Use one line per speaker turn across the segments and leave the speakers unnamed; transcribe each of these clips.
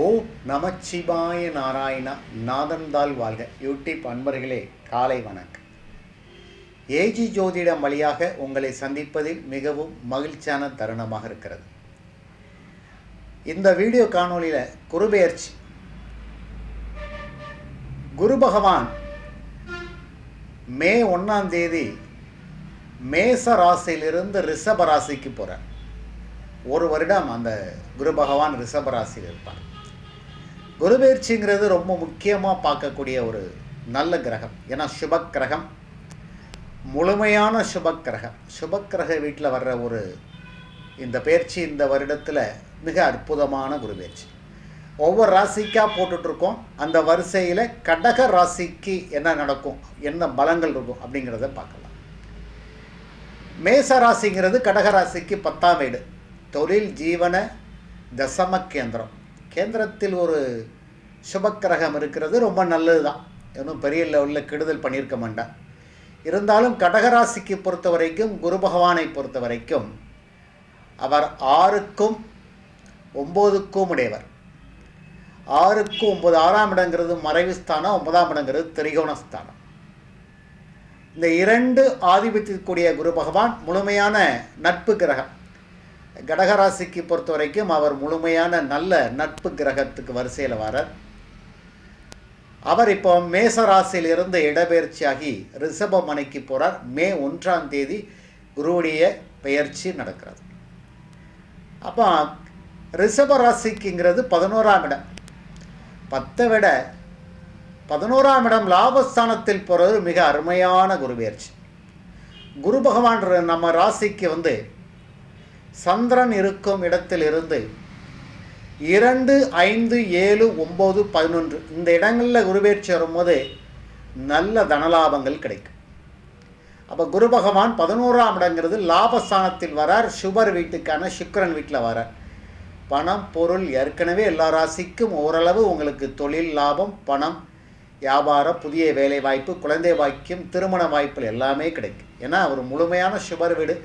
ஓ நமச்சிவாய நாராயணா நாதன்தால் வாழ்க. யூடியூப் அன்பர்களே காலை வணக்கம். ஏஜி ஜோதிடம் வழியாக உங்களை சந்திப்பதில் மிகவும் மகிழ்ச்சியான தருணமாக இருக்கிறது. இந்த வீடியோ காணொலியில் குருபெயர்ச்சி. குரு பகவான் மே ஒன்றாம் தேதி மேச ராசியிலிருந்து ரிஷப ராசிக்கு போகிறார் ஒரு வருடம் அந்த குரு பகவான் ரிஷப ராசியில் இருப்பார். குரு பயிற்சிங்கிறது ரொம்ப முக்கியமாக பார்க்கக்கூடிய ஒரு நல்ல கிரகம். ஏன்னா சுப கிரகம் முழுமையான சுப கிரகம். சுப கிரக வீட்டில் வர்ற ஒரு இந்த பயிற்சி இந்த வருடத்தில் மிக அற்புதமான குரு பயிற்சி ஒவ்வொரு ராசிக்காக போட்டுட்ருக்கோம். அந்த வரிசையில் கடக ராசிக்கு என்ன நடக்கும்? என்ன பலங்கள் இருக்கும்? அப்படிங்கிறத பார்க்கலாம். மேச ராசிங்கிறது கடக ராசிக்கு பத்தாம் வீடு. தொழில் ஜீவன தசம கேந்திரம். கேந்திரத்தில் ஒரு சுபக்கிரகம் இருக்கிறது ரொம்ப நல்லது தான் இன்னும் பெரிய லெவலில் கெடுதல் பண்ணியிருக்க மாட்டேன். இருந்தாலும் கடகராசிக்கு பொறுத்த வரைக்கும் குரு பகவானை பொறுத்த வரைக்கும் அவர் ஆறுக்கும் ஒம்போதுக்கும் உடையவர். ஆறுக்கும் ஒம்பது ஆறாம் இடங்கிறது மறைவு ஸ்தானம் ஒன்பதாம் இடங்கிறது திரிகோணஸ்தானம் இந்த இரண்டு ஆதிபத்தியக்கூடிய குரு பகவான் முழுமையான நட்பு கிரகம். கடகராசிக்கு பொறுத்த வரைக்கும் அவர் முழுமையான நல்ல நட்பு கிரகத்துக்கு வரிசையில் வரார். அவர் இப்போ மேசராசியிலிருந்து இடப்பெயர்ச்சியாகி ரிஷப மனைக்கு போகிறார் மே ஒன்றாம் தேதி குருவுடைய பெயர்ச்சி நடக்கிறது. அப்போ ரிஷப ராசிக்குங்கிறது பதினோராம் இடம். பத்தை விட பதினோராம் இடம் லாபஸ்தானத்தில் போகிறது மிக அருமையான குரு பெயர்ச்சி. குரு பகவான் நம்ம ராசிக்கு வந்து சந்திரன் இருக்கும் இடத்திலிருந்து இரண்டு ஐந்து ஏழு ஒம்பது பதினொன்று இந்த இடங்களில் குருபெயர்ச்சி வரும்போது நல்ல தனலாபங்கள் கிடைக்கும். அப்போ குரு பகவான் பதினோராம் இடங்கிறது லாபஸ்தானத்தில் வரார் சுபர் வீட்டுக்கான சுக்கரன் வீட்டில் வரார். பணம் பொருள் ஏற்கனவே எல்லா ராசிக்கும் ஓரளவு உங்களுக்கு தொழில் லாபம் பணம் வியாபாரம் புதிய வேலை வாய்ப்பு குழந்தை வாக்கியம் திருமண வாய்ப்புகள் எல்லாமே கிடைக்கும். ஏன்னா அவர் முழுமையான சுபர் வீடு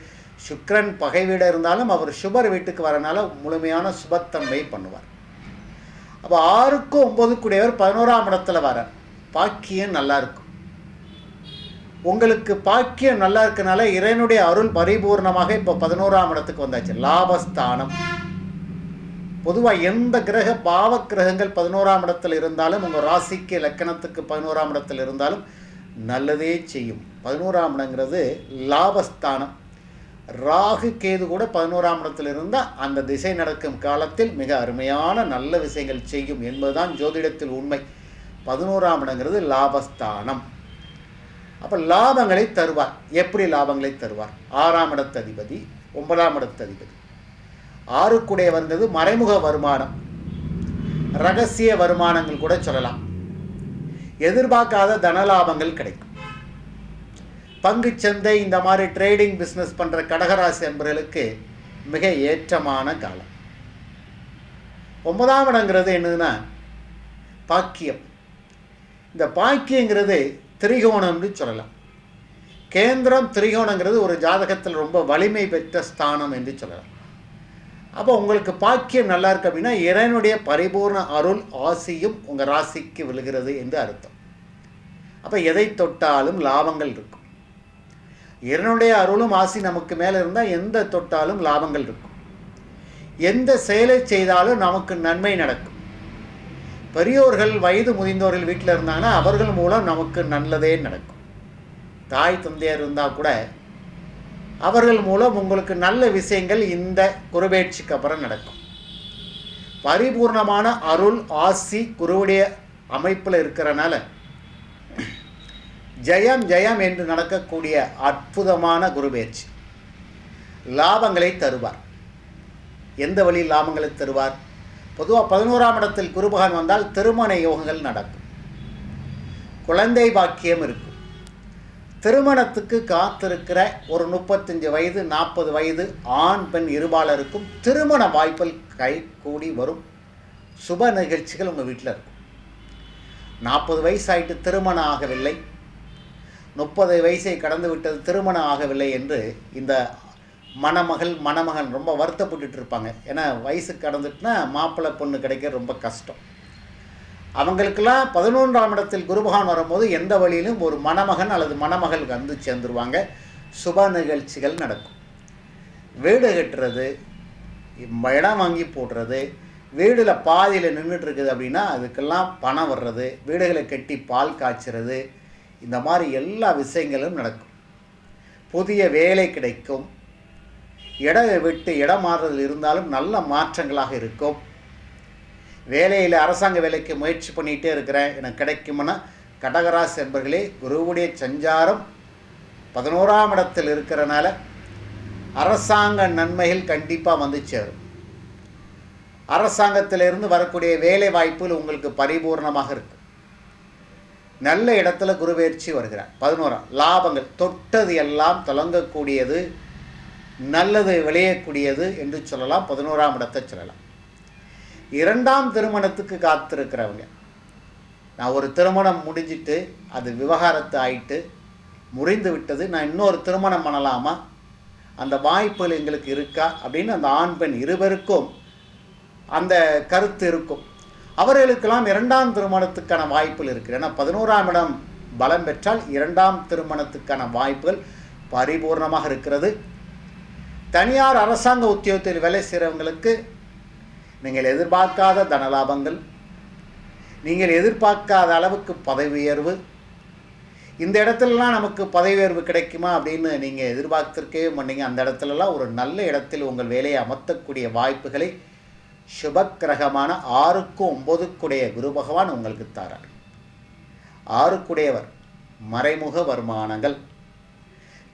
சுக்ரன் பகை வீடு இருந்தாலும் அவர் சுபர் வீட்டுக்கு வரனால முழுமையான சுபத்தன்மை பண்ணுவார். அப்போ ஆறுக்கும் ஒன்பதுக்குடையவர் பதினோராம் இடத்துல வரார். பாக்கியம் நல்லா இருக்கும். உங்களுக்கு பாக்கியம் நல்லா இருக்கனால இறைனுடைய அருள் பரிபூர்ணமாக இப்போ பதினோராம் இடத்துக்கு வந்தாச்சு. லாபஸ்தானம். பொதுவாக எந்த கிரக பாவ கிரகங்கள் பதினோராம் இடத்தில் இருந்தாலும் உங்கள் ராசிக்கு லக்கணத்துக்கு பதினோராம் இடத்தில் இருந்தாலும் நல்லதே செய்யும். பதினோராம் இடங்கிறது லாபஸ்தானம். ராகு கேது கூட பதினோராம் இடத்தில் இருந்தால் அந்த திசை நடக்கும் காலத்தில் மிக அருமையான நல்ல விஷயங்கள் செய்யும் என்பதுதான் ஜோதிடத்தில் உண்மை. பதினோராம் இடங்கிறது லாபஸ்தானம். அப்போ லாபங்களை தருவார். எப்படி லாபங்களை தருவார்? ஆறாம் இடத்து அதிபதி ஒன்பதாம் இடத்து அதிபதி. ஆறுக்குடைய வந்தது மறைமுக வருமானம். ரகசிய வருமானங்கள் கூட சொல்லலாம். எதிர்பார்க்காத தனலாபங்கள் கிடைக்கும். பங்குச்சந்தை இந்த மாதிரி ட்ரேடிங் பிஸ்னஸ் பண்ணுற கடகராசி என்பர்களுக்கு மிக ஏற்றமான காலம். ஒன்பதாம் இடங்கிறது என்னதுன்னா பாக்கியம். இந்த பாக்கியங்கிறது திரிகோணம்னு சொல்லலாம். கேந்திரம் திரிகோணங்கிறது ஒரு ஜாதகத்தில் ரொம்ப வலிமை பெற்ற ஸ்தானம் என்று சொல்லலாம். அப்போ உங்களுக்கு பாக்கியம் நல்லா இருக்கு அப்படின்னா இறைவனுடைய பரிபூர்ண அருள் ஆசியும் உங்கள் ராசிக்கு விழுகிறது என்று அர்த்தம். அப்போ எதை தொட்டாலும் லாபங்கள் இருக்கும். இறைவனுடைய அருளும் ஆசி நமக்கு மேலே இருந்தால் எந்த தொட்டாலும் லாபங்கள் இருக்கும். எந்த செயலை செய்தாலும் நமக்கு நன்மை நடக்கும். பெரியோர்கள் வயது முதிந்தோர்கள் வீட்டில் இருந்தாங்கன்னா அவர்கள் மூலம் நமக்கு நல்லதே நடக்கும். தாய் தந்தையர் இருந்தால் கூட அவர்கள் மூலம் உங்களுக்கு நல்ல விஷயங்கள் இந்த குருபேட்சிக்கு அப்புறம் நடக்கும். பரிபூர்ணமான அருள் ஆசி குருவுடைய அமைப்பில் இருக்கிறனால ஜெயம் ஜெயம் என்று நடக்கக்கூடிய அற்புதமான குருபேட்சி லாபங்களை தருவார். எந்த வழியில் லாபங்களை தருவார்? பொதுவாக பதினோராம் இடத்தில் குருபகன் வந்தால் திருமண யோகங்கள் நடக்கும். குழந்தை பாக்கியம் இருக்கும். திருமணத்துக்கு காத்திருக்கிற ஒரு முப்பத்தஞ்சு வயது நாற்பது வயது ஆண் பெண் இருபாலருக்கும் திருமண வாய்ப்பில் கை கூடி வரும். சுப நிகழ்ச்சிகள் உங்கள் வீட்டில் இருக்கும். நாற்பது வயசாயிட்டு திருமணம் ஆகவில்லை. முப்பது வயசை கடந்து விட்டது திருமணம் ஆகவில்லை என்று இந்த மணமகள் மணமகன் ரொம்ப வருத்தப்பட்டுட்டு இருப்பாங்க. ஏன்னா வயசு கடந்துட்டுனா மாப்பிள்ளை பொண்ணு கிடைக்க ரொம்ப கஷ்டம். அவங்களுக்கெல்லாம் பதினொன்றாம் இடத்தில் குருபகான் வரும்போது எந்த வழியிலும் ஒரு மணமகன் அல்லது மணமகள் வந்து சேர்ந்துருவாங்க. சுப நிகழ்ச்சிகள் நடக்கும். வீடு கட்டுறது இடம் வாங்கி போடுறது வீடில் பாதியில் நின்றுட்டு இருக்குது அப்படின்னா அதுக்கெல்லாம் பணம் வர்றது வீடுகளை கட்டி பால் காய்ச்சிறது இந்த மாதிரி எல்லா விஷயங்களும் நடக்கும். புதிய வேலை கிடைக்கும். இடம் விட்டு இடம் மாறுதல் இருந்தாலும் நல்ல மாற்றங்களாக இருக்கும். வேலையில் அரசாங்க வேலைக்கு முயற்சி பண்ணிகிட்டே இருக்கிறேன். எனக்கு கிடைக்கும்னா கடகராசி என்பர்களே குருவுடைய சஞ்சாரம் பதினோராம் இடத்தில் இருக்கிறனால அரசாங்க நன்மைகள் கண்டிப்பாக வந்து சேரும். அரசாங்கத்திலிருந்து வரக்கூடிய வேலை வாய்ப்புகள் உங்களுக்கு பரிபூர்ணமாக இருக்கும். நல்ல இடத்துல குருபெயர்ச்சி வருகிறார். பதினோராம் லாபங்கள் தொட்டது எல்லாம் தொடங்கக்கூடியது நல்லது விளையக்கூடியது என்று சொல்லலாம் பதினோராம் இடத்தை சொல்லலாம். இரண்டாம் திருமணத்துக்கு காத்திருக்கிறவங்க நான் ஒரு திருமணம் முடிஞ்சிட்டு அது விவகாரத்து ஆயிட்டு முறிந்து விட்டது நான் இன்னொரு திருமணம் பண்ணலாமா? அந்த வாய்ப்புகள் எங்களுக்கு இருக்கா? அப்படின்னு அந்த ஆண் பெண் இருவருக்கும் அந்த கருத்து இருக்கும். அவர்களுக்கெல்லாம் இரண்டாம் திருமணத்துக்கான வாய்ப்புகள் இருக்குது ஏன்னா பதினோராம் இடம் பலம் பெற்றால் இரண்டாம் திருமணத்துக்கான வாய்ப்புகள் பரிபூர்ணமாக இருக்கிறது. தனியார் அரசாங்க உத்தியோகத்தில் வேலை செய்கிறவங்களுக்கு நீங்கள் எதிர்பார்க்காத தனலாபங்கள் நீங்கள் எதிர்பார்க்காத அளவுக்கு பதவி உயர்வு இந்த இடத்துலலாம் நமக்கு பதவி உயர்வு கிடைக்குமா அப்படின்னு நீங்கள் எதிர்பார்த்திருக்கவே மாட்டீங்க. அந்த இடத்துலலாம் ஒரு நல்ல இடத்தில் உங்கள் வேலையை அமர்த்தக்கூடிய வாய்ப்புகளை சுபக்கிரகமான ஆறுக்கும் ஒன்பதுக்குடைய குரு பகவான் உங்களுக்கு தாரார். ஆறுக்குடையவர் மறைமுக வருமானங்கள்.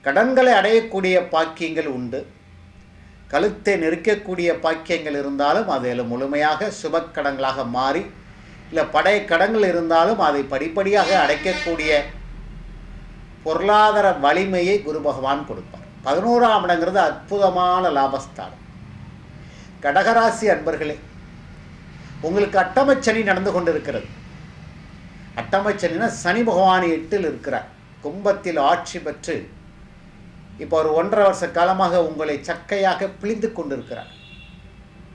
கடன்களை அடையக்கூடிய பாக்கியங்கள் உண்டு. கழுத்தை நெருக்கக்கூடிய பாக்கியங்கள் இருந்தாலும் அதில் முழுமையாக சுபக்கடங்களாக மாறி இல்லை படைய கடன்கள் இருந்தாலும் அதை படிப்படியாக அடைக்கக்கூடிய பொருளாதார வலிமையை குரு பகவான் கொடுப்பார். பதினோராம் இடங்கிறது அற்புதமான லாபஸ்தானம். கடகராசி அன்பர்களே உங்களுக்கு அட்டமச்சனி நடந்து கொண்டிருக்கிறது. அட்டமச்சனினா சனி பகவான் எட்டில் இருக்கிறார். கும்பத்தில் ஆட்சி பெற்று இப்போ ஒரு ஒன்றரை வருஷ காலமாக உங்களை சக்கையாக பிழிந்து கொண்டிருக்கிறார்.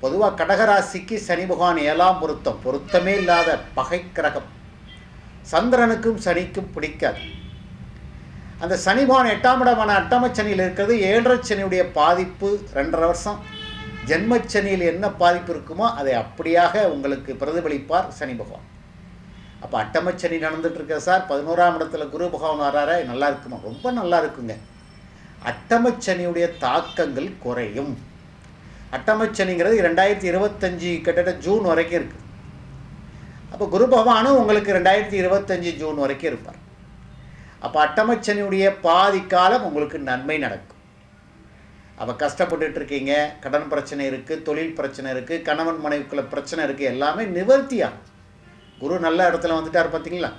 பொதுவாக கடகராசிக்கு சனி பகவான் ஏழாம் பொருத்தம் பொருத்தமே இல்லாத பகை கிரகம். சந்திரனுக்கும் சனிக்கும் பிடிக்காது. அந்த சனி பகவான் எட்டாம் இடமான அட்டமச்சனியில் இருக்கிறது ஏழரை சனியுடைய பாதிப்பு ரெண்டரை வருஷம். ஜென்மச்சனியில் என்ன பாதிப்பு இருக்குமோ அதை அப்படியாக உங்களுக்கு பிரதிபலிப்பார் சனி பகவான். அப்போ அட்டமச்சனி நடந்துட்டு சார். பதினோராம் இடத்துல குரு பகவான் வராரா. நல்லா இருக்குமா? ரொம்ப நல்லா இருக்குங்க. அட்டமச்சனியுடைய தாக்கங்கள் குறையும். அட்டமச்சனிங்கிறது ரெண்டாயிரத்தி இருபத்தஞ்சி கிட்டத்தட்ட ஜூன் வரைக்கும் இருக்குது அப்போ குரு பகவானும் உங்களுக்கு ரெண்டாயிரத்தி இருபத்தஞ்சி ஜூன் வரைக்கும் இருப்பார். அப்போ அட்டமச்சனியுடைய பாதி காலம் உங்களுக்கு நன்மை நடக்கும். அப்போ கஷ்டப்பட்டுட்டு இருக்கீங்க கடன் பிரச்சனை இருக்குது தொழில் பிரச்சனை இருக்குது கணவன் மனைவிக்குள்ள பிரச்சனை இருக்குது எல்லாமே நிவர்த்தியாக குரு நல்ல இடத்துல வந்துட்டார் பார்த்தீங்களா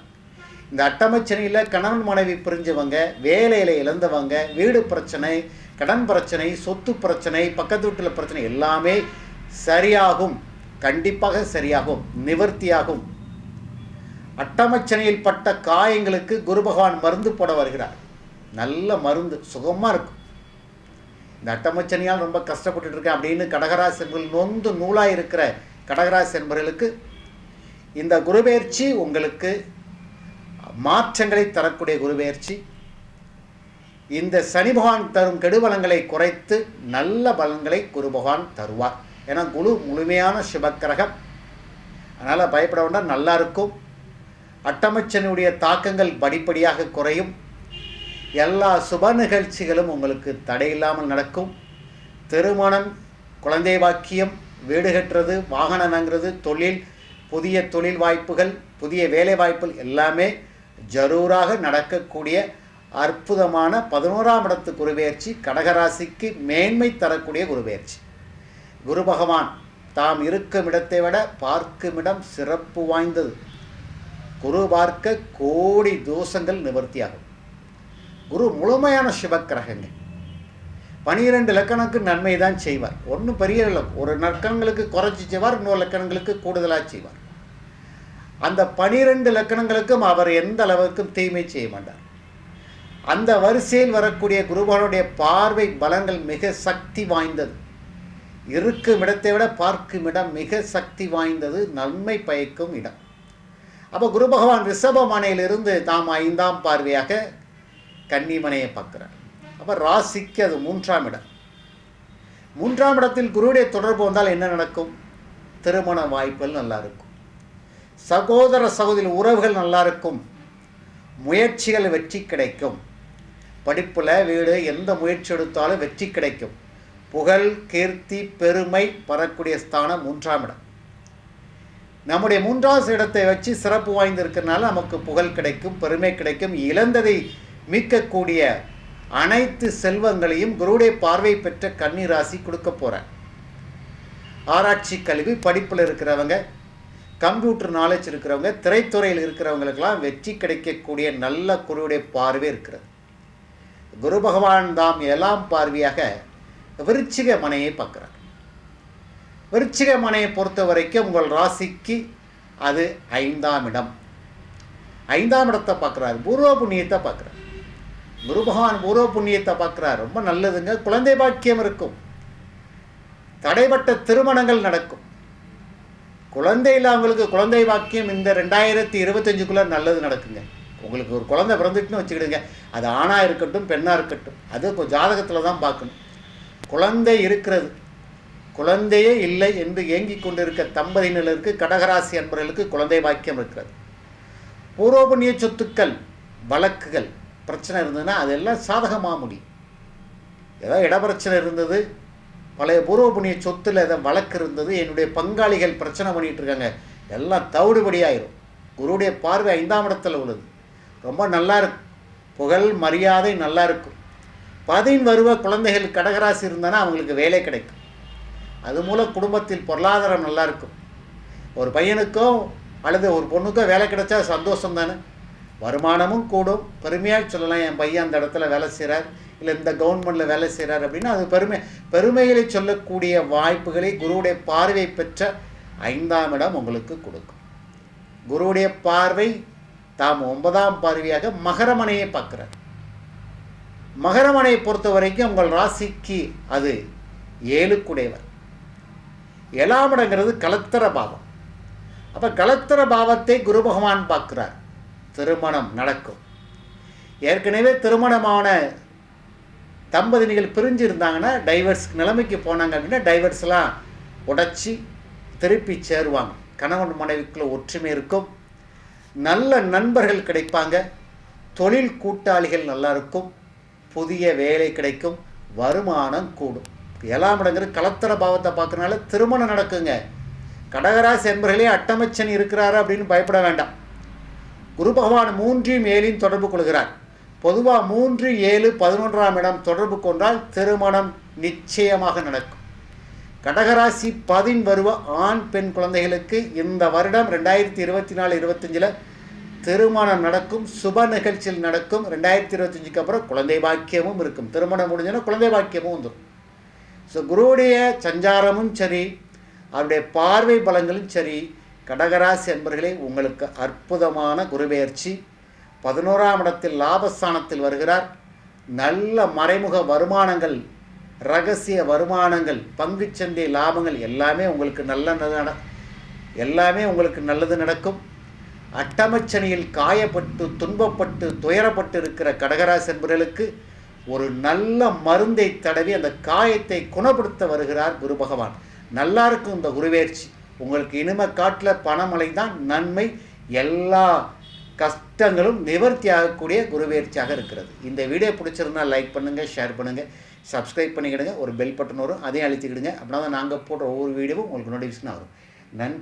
இந்த அட்டமச்சனையில் கணவன் மனைவி பிரிஞ்சவங்க வேலையில் இழந்தவங்க வீடு பிரச்சனை கடன் பிரச்சனை சொத்து பிரச்சனை பக்கத்து வீட்டில் பிரச்சனை எல்லாமே சரியாகும். கண்டிப்பாக சரியாகும் நிவர்த்தியாகும். அட்டமச்சனையில் பட்ட காயங்களுக்கு குரு பகவான் மருந்து போட வருகிறார். நல்ல மருந்து சுகமாக இருக்கும். இந்த அட்டமச்சனியால் ரொம்ப கஷ்டப்பட்டுட்டு இருக்கேன் அப்படின்னு கடகராசி என்பர்கள் நொந்து நூலாக இருக்கிற கடகராசி என்பவர்களுக்கு இந்த குருபெயர்ச்சி உங்களுக்கு மாற்றங்களை தரக்கூடிய குருபெயர்ச்சி. இந்த சனி பகவான் தரும் கெடுபலங்களை குறைத்து நல்ல பலன்களை குரு பகவான் தருவார். ஏன்னா குரு முழுமையான சிவக்கிரகம் அதனால் பயப்பட வேண்டாம் நல்லா இருக்கும். அட்டமச்சனுடைய தாக்கங்கள் படிப்படியாக குறையும். எல்லா சுப நிகழ்ச்சிகளும் உங்களுக்கு தடையில்லாமல் நடக்கும். திருமணம் குழந்தை வாக்கியம் வீடு கட்டுறது வாகனம் வாங்குறது தொழில் புதிய தொழில் வாய்ப்புகள் புதிய வேலை வாய்ப்புகள் எல்லாமே ஜரூராக நடக்கக்கூடிய அற்புதமான பதினோராம் இடத்து குருபெயர்ச்சி கடகராசிக்கு மேன்மை தரக்கூடிய குருபெயர்ச்சி. குரு பகவான் தாம் இருக்கும் இடத்தை விட பார்க்கும் இடம் சிறப்பு வாய்ந்தது. குரு பார்க்க கோடி தோஷங்கள் நிவர்த்தியாகும். குரு முழுமையான சிவக்கிரகங்க. பனிரெண்டு லக்கணக்கு நன்மை தான் செய்வார். ஒன்றும் பெரிய இல்லை ஒரு லக்கணங்களுக்கு குறைச்சி செய்வார் இன்னொரு லக்கணங்களுக்கு கூடுதலாக செய்வார். அந்த பனிரெண்டு லக்கணங்களுக்கும் அவர் எந்த அளவுக்கும் தீமை செய்ய மாட்டார். அந்த வரிசையில் வரக்கூடிய குருபகவானுடைய பார்வை பலங்கள் மிக சக்தி வாய்ந்தது. இருக்கும் இடத்தை விட பார்க்கும் இடம் மிக சக்தி வாய்ந்தது நன்மை பயக்கும் இடம். அப்போ குரு பகவான் ரிஷபமனையிலிருந்து தாம் ஐந்தாம் பார்வையாக கன்னிமனையை பார்க்குறார். அப்போ ராசிக்கு அது மூன்றாம் இடம். மூன்றாம் இடத்தில் குருவுடைய தொடர்பு வந்தால் என்ன நடக்கும்? திருமண வாய்ப்புகள் நல்லா இருக்கும். சகோதர சகோதரி உறவுகள் நல்லா இருக்கும். முயற்சிகள் வெற்றி கிடைக்கும். படிப்பில் வீடு எந்த முயற்சி எடுத்தாலும் வெற்றி கிடைக்கும். புகழ் கீர்த்தி பெருமை வரக்கூடிய ஸ்தானம் மூன்றாம் இடம். நம்முடைய மூன்றாவது இடத்தை வச்சு சிறப்பு வாய்ந்திருக்கிறனால நமக்கு புகழ் கிடைக்கும் பெருமை கிடைக்கும். இழந்ததை மீட்கக்கூடிய அனைத்து செல்வங்களையும் குருடைய பார்வை பெற்ற கன்னிராசி கொடுக்க போகிறேன் ஆராய்ச்சி கல்வி படிப்பில் இருக்கிறவங்க கம்ப்யூட்டர் நாலேஜ் இருக்கிறவங்க திரைத்துறையில் இருக்கிறவங்களுக்கெல்லாம் வெற்றி கிடைக்கக்கூடிய நல்ல குருவுடைய பார்வை இருக்கிறது. குரு பகவான் தாம் எல்லாம் பார்வையாக விருச்சிக மனையை பார்க்குறார். விருச்சிக மனையை பொறுத்த வரைக்கும் உங்கள் ராசிக்கு அது ஐந்தாம் இடம். ஐந்தாம் இடத்தை பார்க்குறாரு. பூர்வ புண்ணியத்தை பார்க்குறாரு. குருபகவான் பூர்வ புண்ணியத்தை பார்க்குறார். ரொம்ப நல்லதுங்க. குழந்தை பாக்கியம் இருக்கும். தடைப்பட்ட திருமணங்கள் நடக்கும். குழந்தை அவங்களுக்கு குழந்தை பாக்கியம் இந்த ரெண்டாயிரத்தி இருபத்தஞ்சுக்குள்ளே நல்லது நடக்குங்க. உங்களுக்கு ஒரு குழந்தை பிறந்துட்டுன்னு வச்சுக்கிடுங்க. அது ஆணாக இருக்கட்டும் பெண்ணாக இருக்கட்டும். அது இப்போ ஜாதகத்தில் தான் பார்க்கணும். குழந்தை இருக்கிறது. குழந்தையே இல்லை என்று ஏங்கி கொண்டிருக்க தம்பதியினருக்கு கடகராசி அன்பர்களுக்கு குழந்தை பாக்கியம் இருக்கிறது. பூர்வபுண்ணிய சொத்துக்கள் வழக்குகள். பிரச்சனை இருந்ததுன்னா அதெல்லாம் சாதகமாக முடியும் ஏதோ இடப்பிரச்சனை இருந்தது. பழைய பூர்வ புண்ணிய சொத்தில் ஏதோ வழக்கு இருந்தது. என்னுடைய பங்காளிகள் பிரச்சனை பண்ணிகிட்டு இருக்காங்க. எல்லாம் தவிடுபடியாயிரும் குருவுடைய பார்வை ஐந்தாம் இடத்துல உள்ளது. ரொம்ப நல்லா இருக்கும் புகழ் மரியாதை நல்லா இருக்கும். பதின் வருவ குழந்தைகள் கடகராசி இருந்தானா அவங்களுக்கு வேலை கிடைக்கும். அது மூலம் குடும்பத்தில் பொருளாதாரம் நல்லா இருக்கும். ஒரு பையனுக்கோ அல்லது ஒரு பொண்ணுக்கோ வேலை கிடைச்சா சந்தோஷம் தானே. வருமானமும் கூடும். பெருமையாக சொல்லலாம் என் பையன் அந்த இடத்துல வேலை செய்கிறார் இல்லை இந்த கவர்மெண்ட்டில் வேலை செய்கிறார் அப்படின்னு அது பெருமை. பெருமைகளை சொல்லக்கூடிய வாய்ப்புகளை குருவுடைய பார்வை பெற்ற ஐந்தாம் இடம் உங்களுக்கு கொடுக்கும். குருவுடைய பார்வை தாம் ஒன்பதாம் பார்வையாக மகரமனையை பார்க்குறார். மகரமனையை பொறுத்த வரைக்கும் உங்கள் ராசிக்கு அது ஏழுக்குடையவர். ஏழாம் இடங்கிறது கலத்தர பாவம். அப்போ கலத்தர பாவத்தை குரு பகவான் பார்க்குறார். திருமணம் நடக்கும். ஏற்கனவே திருமணமான தம்பதினிகள் பிரிஞ்சு இருந்தாங்கன்னா டைவர்ஸ் நிலைமைக்கு போனாங்க அப்படின்னா டைவர்ஸ்லாம் உடச்சி திருப்பி சேருவாங்க. கணவன் மனைவிக்குள்ள ஒற்றுமை இருக்கும். நல்ல நண்பர்கள் கிடைப்பாங்க. தொழில் கூட்டாளிகள் நல்லா இருக்கும். புதிய வேலை கிடைக்கும். வருமானம் கூடும். ஏழாம் இடங்கிற கலத்தர பாவத்தை பார்க்கறனால திருமணம் நடக்குங்க. கடகராசி என்பர்களே அட்டமச்சன் இருக்கிறாரு அப்படின்னு பயப்பட வேண்டாம். குரு பகவான் மூன்றையும் ஏழையும் தொடர்பு கொள்கிறார். பொதுவாக மூன்று ஏழு பதினொன்றாம் இடம் தொடர்பு கொண்டால் திருமணம் நிச்சயமாக நடக்கும். கடகராசி பதின் வருவ ஆண் பெண் குழந்தைகளுக்கு இந்த வருடம் ரெண்டாயிரத்தி இருபத்தி நாலு இருபத்தஞ்சில் திருமணம் நடக்கும் சுப நிகழ்ச்சியில் நடக்கும். ரெண்டாயிரத்தி இருபத்தஞ்சுக்கு அப்புறம் குழந்தை பாக்கியமும் இருக்கும். திருமணம் முடிஞ்சோன்னா குழந்தை பாக்கியமும் வந்துடும். ஸோ குருவுடைய சஞ்சாரமும் சரி அவருடைய பார்வை பலங்களும் சரி கடகராசி அன்பர்களே உங்களுக்கு அற்புதமான குருபெயர்ச்சி. பதினோராம் இடத்தில் லாபஸ்தானத்தில் வருகிறார். நல்ல மறைமுக வருமானங்கள் ரகசிய வருமானங்கள் பங்குச்சந்தை லாபங்கள் எல்லாமே உங்களுக்கு நல்ல நட எல்லாமே உங்களுக்கு நல்லது நடக்கும். அட்டமச்சனியில் காயப்பட்டு துன்பப்பட்டு துயரப்பட்டு இருக்கிற கடகராசி என்பர்களுக்கு ஒரு நல்ல மருந்தை தடவி அந்த காயத்தை குணப்படுத்த வருகிறார் குரு பகவான். நல்லா இருக்கும் இந்த குருவேர்ச்சி உங்களுக்கு இனிமே காட்டில் பணமலை தான் நன்மை எல்லா கஷ்டங்களும் நிவர்த்தி ஆகக்கூடிய குருவேர்ச்சியாக இருக்கிறது. இந்த வீடியோ பிடிச்சிருந்தா லைக் பண்ணுங்கள் ஷேர் பண்ணுங்கள் சப்ஸ்கிரைப் பண்ணிக்கிடுங்க ஒரு பெல் பட்டன் வரும் அதையும் அழுத்திக்கிடுங்க. அப்படின்னா தான் நாங்கள் போடுற ஒவ்வொரு வீடியோவும் உங்களுக்கு நோட்டிஃபிகேஷன் வரும். நன்றி.